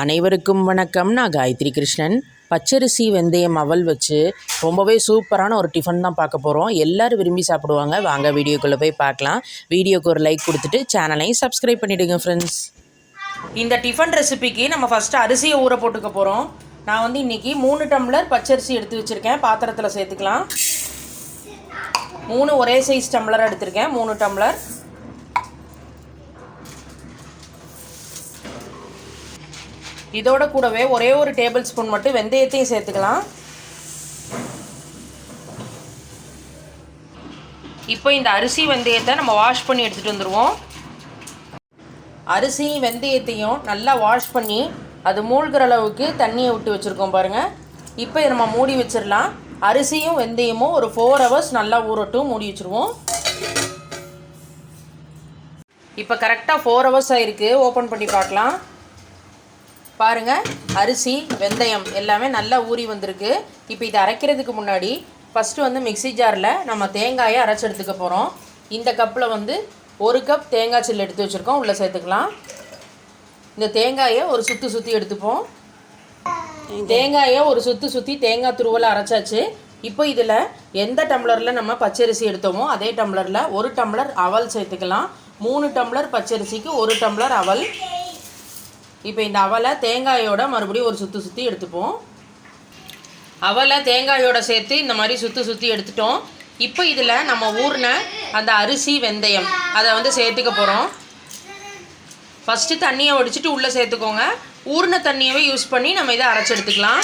அனைவருக்கும் வணக்கம். நான் காயத்ரி கிருஷ்ணன். பச்சரிசி வெந்தயம் அவல் வச்சு ரொம்பவே சூப்பரான ஒரு டிஃபன் தான் பார்க்க போகிறோம் எல்லோரும் விரும்பி சாப்பிடுவாங்க. வாங்க வீடியோக்குள்ளே போய் பார்க்கலாம். வீடியோக்கு ஒரு லைக் கொடுத்துட்டு சேனலையும் சப்ஸ்கிரைப் பண்ணிவிடுங்க ஃப்ரெண்ட்ஸ் இந்த டிஃபன் ரெசிபிக்கு நம்ம ஃபஸ்ட்டு அரிசியை ஊற போட்டுக்க போகிறோம் நான் வந்து இன்றைக்கி மூணு டம்ளர் பச்சரிசி எடுத்து வச்சுருக்கேன். பாத்திரத்தில் சேர்த்துக்கலாம். மூணு ஒரே சைஸ் டம்ளர் எடுத்திருக்கேன். மூணு டம்ளர் இதோட கூடவே ஒரே ஒரு டேபிள் ஸ்பூன் மட்டும் வெந்தயத்தையும் சேர்த்துக்கலாம். இப்போ இந்த அரிசி வெந்தயத்தை நம்ம வாஷ் பண்ணி எடுத்துகிட்டு வந்துடுவோம் அரிசி வெந்தயத்தையும் நல்லா வாஷ் பண்ணி அது மூழ்கிற அளவுக்கு தண்ணியை விட்டு வச்சுருக்கோம் பாருங்கள் இப்போ இதை நம்ம மூடி வச்சிடலாம். அரிசியும் வெந்தயமும் ஒரு ஃபோர் ஹவர்ஸ் நல்லா ஊறட்டும் மூடி வச்சுருவோம். இப்போ கரெக்டாக ஃபோர் ஹவர்ஸ் ஆயிருக்கு. ஓப்பன் பண்ணி பார்க்கலாம். பாருங்கள் அரிசி வெந்தயம் எல்லாமே நல்லா ஊறி வந்திருக்கு. இப்போ இதை அரைக்கிறதுக்கு முன்னாடி ஃபஸ்ட்டு வந்து மிக்ஸி ஜாரில் நம்ம தேங்காயை அரைச்சி எடுத்துக்க போகிறோம் இந்த கப்பில் வந்து ஒரு கப் தேங்காய் சில்லு எடுத்து வச்சுருக்கோம். உள்ளே சேர்த்துக்கலாம். இந்த தேங்காயை ஒரு சுற்றி சுற்றி எடுத்துப்போம். தேங்காயை ஒரு சுற்றி சுற்றி தேங்காய் துருவலை அரைச்சாச்சு. இப்போ இதில் எந்த டம்ளரில் நம்ம பச்சரிசி எடுத்தோமோ அதே டம்ளரில் ஒரு டம்ளர் அவல் சேர்த்துக்கலாம். மூணு டம்ளர் பச்சரிசிக்கு ஒரு டம்ளர் அவல். இப்போ இந்த அவலை தேங்காயோட மறுபடியும் ஒரு சுற்றி சுற்றி எடுத்துப்போம். அவலை தேங்காயோட சேர்த்து இந்த மாதிரி சுற்றி சுற்றி எடுத்துட்டோம். இப்போ இதில் நம்ம ஊர்ன அந்த அரிசி வெந்தயம் அதை வந்து சேர்த்துக்க போகிறோம் ஃபஸ்ட்டு தண்ணியை ஒடிச்சிட்டு உள்ளே சேர்த்துக்கோங்க. ஊர்ன தண்ணியவே யூஸ் பண்ணி நம்ம இதை அரைச்சி எடுத்துக்கலாம்.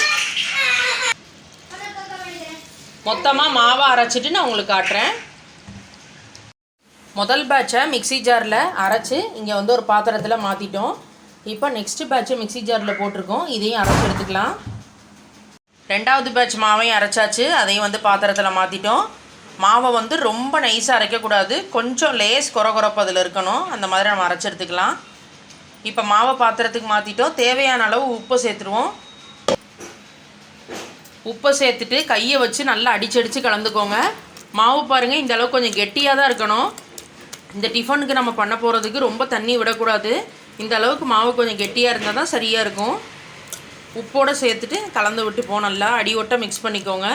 மொத்தமாக மாவை அரைச்சிட்டு நான் உங்களுக்கு காட்டுறேன். முதல் பேட்சை மிக்ஸி ஜாரில் அரைச்சி இங்கே வந்து ஒரு பாத்திரத்தில் மாற்றிட்டோம் இப்போ நெக்ஸ்ட்டு பேட்சை மிக்ஸி ஜாரில் போட்டிருக்கோம். இதையும் அரைச்சி எடுத்துக்கலாம். ரெண்டாவது பேட்ச் மாவையும் அரைச்சாச்சு. அதையும் வந்து பாத்திரத்தில் மாற்றிட்டோம் மாவை வந்து ரொம்ப நைஸாக அரைக்கக்கூடாது. கொஞ்சம் லேஸ் குறை குறைப்பு அதில் இருக்கணும். அந்த மாதிரி நம்ம அரைச்சி எடுத்துக்கலாம். இப்போ மாவை பாத்திரத்துக்கு மாற்றிட்டோம் தேவையான அளவு உப்பை சேர்த்துருவோம். உப்பை சேர்த்துட்டு கையை வச்சு நல்லா அடிச்சடித்து கலந்துக்கோங்க. மாவு பாருங்கள் இந்த அளவு கொஞ்சம் கெட்டியாக தான் இருக்கணும். இந்த டிஃபனுக்கு நம்ம பண்ண போகிறதுக்கு ரொம்ப தண்ணி விடக்கூடாது. இந்த அளவுக்கு மாவு கொஞ்சம் கெட்டியாக இருந்தால் தான் சரியாக இருக்கும். உப்போடு சேர்த்துட்டு கலந்து விட்டு போ நல்லா அடி ஒட்ட மிக்ஸ் பண்ணிக்கோங்க.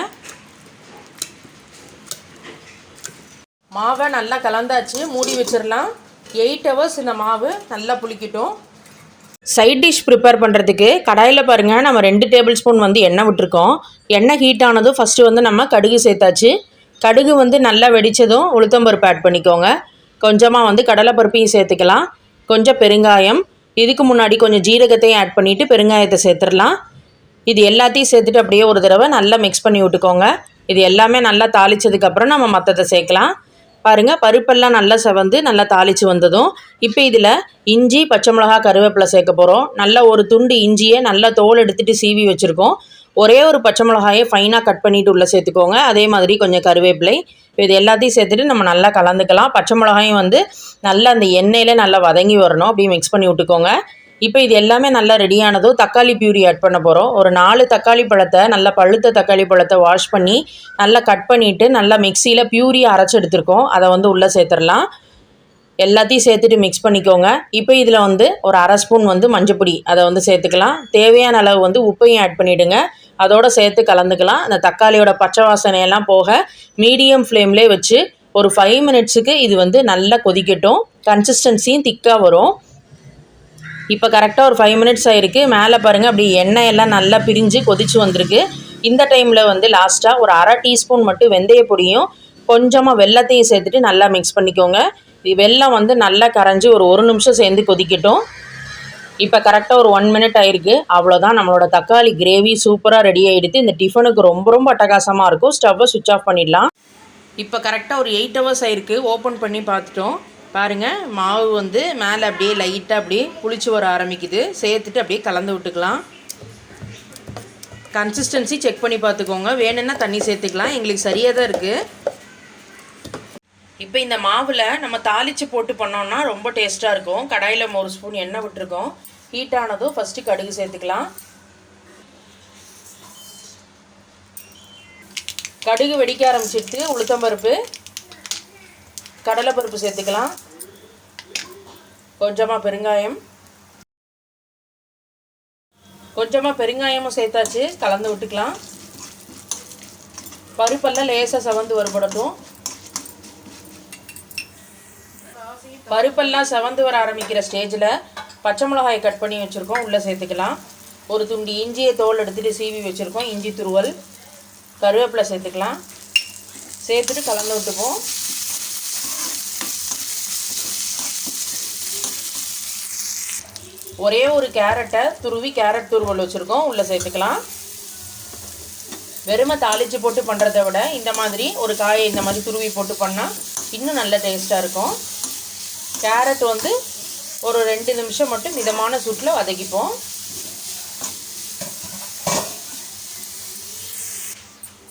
மாவை நல்லா கலந்தாச்சு மூடி வச்சிடலாம் எயிட் ஹவர்ஸ் இந்த மாவு நல்லா புளிக்கட்டும். சைட் டிஷ் ப்ரிப்பேர் பண்ணுறதுக்கு கடாயில் பாருங்கள் நம்ம ரெண்டு டேபிள் ஸ்பூன் வந்து எண்ணெய் விட்டுருக்கோம். எண்ணெய் ஹீட் ஆனதும் ஃபஸ்ட்டு வந்து நம்ம கடுகு சேர்த்தாச்சு. கடுகு வந்து நல்லா வெடித்ததும் உளுத்தம்பருப்பு ஆட் பண்ணிக்கோங்க. கொஞ்சமாக வந்து கடலைப்பருப்பையும் சேர்த்துக்கலாம். கொஞ்சம் பெருங்காயம் இதுக்கு முன்னாடி கொஞ்சம் ஜீரகத்தையும் ஆட் பண்ணிவிட்டு பெருங்காயத்தை சேர்த்துடலாம். இது எல்லாத்தையும் சேர்த்துட்டு அப்படியே ஒரு தடவை நல்லா மிக்ஸ் பண்ணி விட்டுக்கோங்க. இது எல்லாமே நல்லா தாளித்ததுக்கப்புறம் நம்ம மற்றதை சேர்க்கலாம். பாருங்கள் பருப்பெல்லாம் நல்லா செவந்து நல்லா தாளித்து வந்ததும் இப்போ இதில் இஞ்சி பச்சை மிளகா கருவேப்பிலை சேர்க்க போகிறோம் நல்லா ஒரு துண்டு இஞ்சியை நல்லா தோல் எடுத்துகிட்டு சீவி வச்சுருக்கோம். ஒரே ஒரு பச்சை மிளகாயை ஃபைனாக கட் பண்ணிவிட்டு உள்ளே சேர்த்துக்கோங்க. அதே மாதிரி கொஞ்சம் கருவேப்பிலை. இப்போ இது எல்லாத்தையும் சேர்த்துட்டு நம்ம நல்லா கலந்துக்கலாம். பச்சை மிளகாயும் வந்து நல்லா அந்த எண்ணெயில் நல்லா வதங்கி வரணும். அப்படியே மிக்ஸ் பண்ணி விட்டுக்கோங்க. இப்போ இது எல்லாமே நல்லா ரெடியானதும் தக்காளி பியூரி ஆட் பண்ண போகிறோம் ஒரு நாலு தக்காளி பழத்தை நல்லா பழுத்த தக்காளி பழத்தை வாஷ் பண்ணி நல்லா கட் பண்ணிவிட்டு நல்லா மிக்சியில் பியூரி அரைச்சி எடுத்துருக்கோம். அதை வந்து உள்ளே சேர்த்துடலாம். எல்லாத்தையும் சேர்த்துட்டு மிக்ஸ் பண்ணிக்கோங்க. இப்போ இதில் வந்து ஒரு அரை ஸ்பூன் வந்து மஞ்சப்பொடி. அதை வந்து சேர்த்துக்கலாம். தேவையான அளவு வந்து உப்பையும் ஆட் பண்ணிவிடுங்க அதோடு சேர்த்து கலந்துக்கலாம். அந்த தக்காளியோட பச்சை வாசனையெல்லாம் போக மீடியம் ஃப்ளேம்லே வச்சு ஒரு ஃபைவ் மினிட்ஸுக்கு இது வந்து நல்லா கொதிக்கட்டும். கன்சிஸ்டன்சியும் திக்காக வரும். இப்போ கரெக்டாக ஒரு ஃபைவ் மினிட்ஸ் ஆகிருக்கு மேலே பாருங்கள் அப்படி எண்ணெய் எல்லாம் நல்லா பிரிஞ்சு கொதிச்சு வந்திருக்கு. இந்த டைமில் வந்து லாஸ்ட்டாக ஒரு அரை டீஸ்பூன் மட்டும் வெந்தய பொடியும் கொஞ்சமாக வெள்ளத்தையும் சேர்த்துட்டு நல்லா மிக்ஸ் பண்ணிக்கோங்க. வெல்லம் வந்து நல்லா கரைஞ்சி ஒரு ஒரு நிமிஷம் சேர்ந்து கொதிக்கட்டும். இப்போ கரெக்டாக ஒரு ஒன் மினிட் ஆயிருக்கு. அவ்வளோதான் நம்மளோட தக்காளி கிரேவி சூப்பராக ரெடி ஆகிடுது இந்த டிஃபனுக்கு ரொம்ப ரொம்ப அட்டகாசமாக இருக்கும். ஸ்டவ்வை சுவிச் ஆஃப் பண்ணிடலாம். இப்போ கரெக்டாக ஒரு எயிட் ஹவர்ஸ் ஆயிருக்கு. ஓப்பன் பண்ணி பார்த்துட்டோம். பாருங்கள் மாவு வந்து மேலே அப்படியே லைட்டாக அப்படியே புளிச்சு வர ஆரம்பிக்குது. சேர்த்துட்டு அப்படியே கலந்து விட்டுக்கலாம். கன்சிஸ்டன்சி செக் பண்ணி பார்த்துக்கோங்க. வேணும்னா தண்ணி சேர்த்துக்கலாம். எங்களுக்கு சரியாக தான் இருக்குது இப்போ இந்த மாவில் நம்ம தாளித்து போட்டு பண்ணோம்னா ரொம்ப டேஸ்ட்டாக இருக்கும். கடாயில் ஒரு ஸ்பூன் எண்ணெய் விட்டுருக்கோம். ஹீட் ஆனதும் ஃபஸ்ட்டு கடுகு சேர்த்துக்கலாம். கடுகு வெடிக்க ஆரம்பிச்சிட்டு உளுத்தம்பருப்பு கடலைப்பருப்பு சேர்த்துக்கலாம். கொஞ்சமாக பெருங்காயம். கொஞ்சமாக பெருங்காயமும் சேர்த்தாச்சு. கலந்து விட்டுக்கலாம். பருப்பெல்லாம் லேசாக செவந்து வருபடட்டும் பருப்பெல்லாம் செவந்து வர ஆரம்பிக்கிற ஸ்டேஜில் பச்சை மிளகாயை கட் பண்ணி வச்சுருக்கோம். உள்ளே சேர்த்துக்கலாம். ஒரு துண்டு இஞ்சியை தோல் எடுத்துகிட்டு சீவி வச்சுருக்கோம். இஞ்சி துருவல். கருவேப்பிலை சேர்த்துக்கலாம். சேர்த்துட்டு கலந்து விட்டுப்போம். ஒரே ஒரு கேரட்டை துருவி கேரட் துருவல் வச்சுருக்கோம். உள்ளே சேர்த்துக்கலாம். வெறுமை தாளித்து போட்டு பண்ணுறத விட இந்த மாதிரி ஒரு காயை இந்த மாதிரி துருவி போட்டு பண்ணால் இன்னும் நல்ல டேஸ்ட்டாக இருக்கும். கேரட் வந்து ஒரு ரெண்டு நிமிஷம் மட்டும் மிதமான சூட்டில் வதக்கிப்போம்.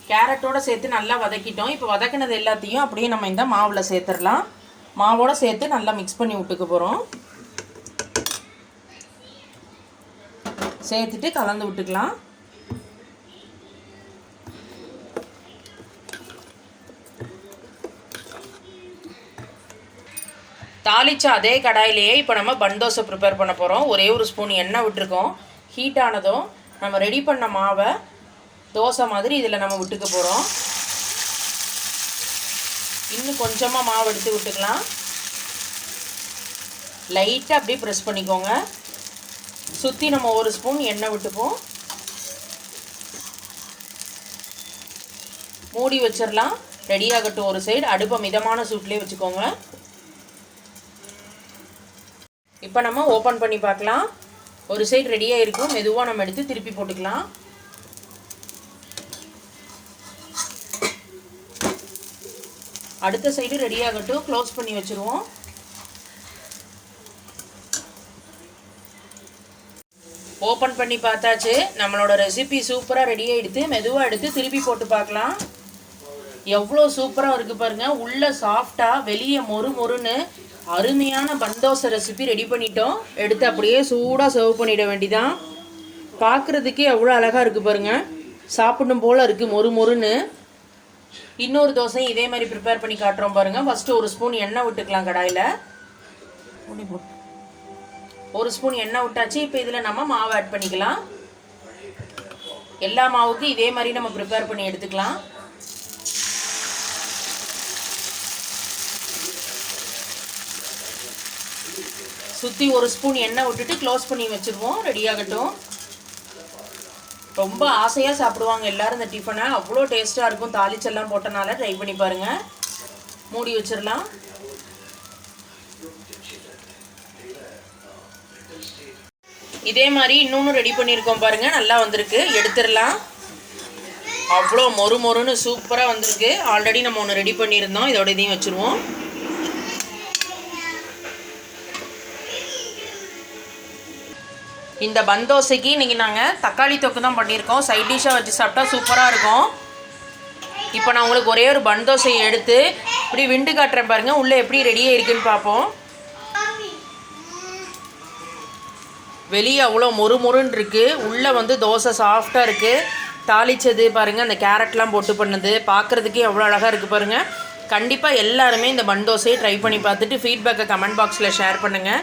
கேரட்டோடு சேர்த்து நல்லா வதக்கிட்டோம். இப்போ வதக்கினது எல்லாத்தையும் அப்படியே நம்ம இந்த மாவில் சேர்த்துடலாம். மாவோடு சேர்த்து நல்லா மிக்ஸ் பண்ணி விட்டுக்க போகிறோம் சேர்த்துட்டு கலந்து விட்டுக்கலாம். தாளித்த அதே கடாயிலேயே இப்போ நம்ம பன் தோசை ப்ரிப்பேர் பண்ண போகிறோம் ஒரே ஒரு ஸ்பூன் எண்ணெய் விட்டுருக்கோம். ஹீட் ஆனதும் நம்ம ரெடி பண்ண மாவை தோசை மாதிரி இதில் நம்ம விட்டுக்க போகிறோம் இன்னும் கொஞ்சமாக மாவு எடுத்து விட்டுக்கலாம். லைட்டாக அப்படியே ப்ரெஸ் பண்ணிக்கோங்க. சுற்றி நம்ம ஒரு ஸ்பூன் எண்ணெய் விட்டுப்போம். மூடி வச்சிடலாம் ரெடி ஆகட்டும் ஒரு சைடு அடுப்பை மிதமான சூட்லேயே வச்சுக்கோங்க. இப்போ நம்ம ஓப்பன் பண்ணி பார்க்கலாம். ஒரு சைடு ரெடியாக இருக்கும் மெதுவாக நம்ம எடுத்து திருப்பி போட்டுக்கலாம். அடுத்த சைடு ரெடியாகட்டும் க்ளோஸ் பண்ணி வச்சுருவோம். ஓப்பன் பண்ணி பார்த்தாச்சு. நம்மளோட ரெசிபி சூப்பராக ரெடியாக எடுத்து மெதுவாக எடுத்து திருப்பி போட்டு பார்க்கலாம். எவ்வளோ சூப்பராக இருக்குது பாருங்கள் உள்ளே சாஃப்டாக வெளியே மொறு மொறுன்னு அருமையான பந்தோசை ரெசிபி ரெடி பண்ணிட்டோம். எடுத்து அப்படியே சூடாக சர்வ் பண்ணிட வேண்டிதான். பார்க்குறதுக்கே அவ்வளோ அழகாக இருக்குது பாருங்கள் சாப்பிடணும் போல் இருக்குது மொறு மொறுன்னு. இன்னொரு தோசையும் இதே மாதிரி ப்ரிப்பேர் பண்ணி காட்டுறோம் பாருங்கள் ஃபஸ்ட்டு ஒரு ஸ்பூன் எண்ணெய் விட்டுக்கலாம் கடாயில். ஒரு ஸ்பூன் எண்ணெய் விட்டாச்சு இப்போ இதில் நம்ம மாவு ஆட் பண்ணிக்கலாம். எல்லா மாவுக்கும் இதே மாதிரி நம்ம ப்ரிப்பேர் பண்ணி எடுத்துக்கலாம். சுற்றி ஒரு ஸ்பூன் எண்ணெய் விட்டுட்டு க்ளோஸ் பண்ணி வச்சுருவோம். ரெடி ஆகட்டும். ரொம்ப ஆசையாக சாப்பிடுவாங்க எல்லாரும் இந்த டிஃபனை அவ்வளோ டேஸ்ட்டாக இருக்கும். தாளிச்செல்லாம் போட்டனால ட்ரை பண்ணி பாருங்கள் மூடி வச்சிடலாம். இதே மாதிரி இன்னொன்று ரெடி பண்ணியிருக்கோம் பாருங்கள் நல்லா வந்திருக்கு. எடுத்துடலாம். அவ்வளோ மொறு மொறுன்னு சூப்பராக வந்திருக்கு. ஆல்ரெடி நம்ம ஒன்று ரெடி பண்ணியிருந்தோம். இதோட இதையும் வச்சுருவோம். இந்த பந்தோசைக்கு இன்றைக்கி நாங்கள் தக்காளி தொக்கு தான் பண்ணியிருக்கோம். சைட் டிஷ்ஷாக வச்சு சாப்பிட்டா சூப்பராக இருக்கும். இப்போ நான் உங்களுக்கு ஒரே ஒரு பந்தோசையை எடுத்து இப்படி விண்டு காட்டுறேன் பாருங்கள் உள்ளே எப்படி ரெடியாக இருக்குன்னு பார்ப்போம். வெளியே அவ்வளோ மொறு மொறுன்னு இருக்குது உள்ளே வந்து தோசை சாஃப்டாக இருக்குது தாளித்தது பாருங்கள் அந்த கேரட்லாம் போட்டு பண்ணுது. பார்க்குறதுக்கே எவ்வளோ அழகாக இருக்குது பாருங்கள் கண்டிப்பாக எல்லாருமே இந்த பன் தோசையை ட்ரை பண்ணி பார்த்துட்டு ஃபீட்பேக்கை கமெண்ட் பாக்ஸில் ஷேர் பண்ணுங்கள்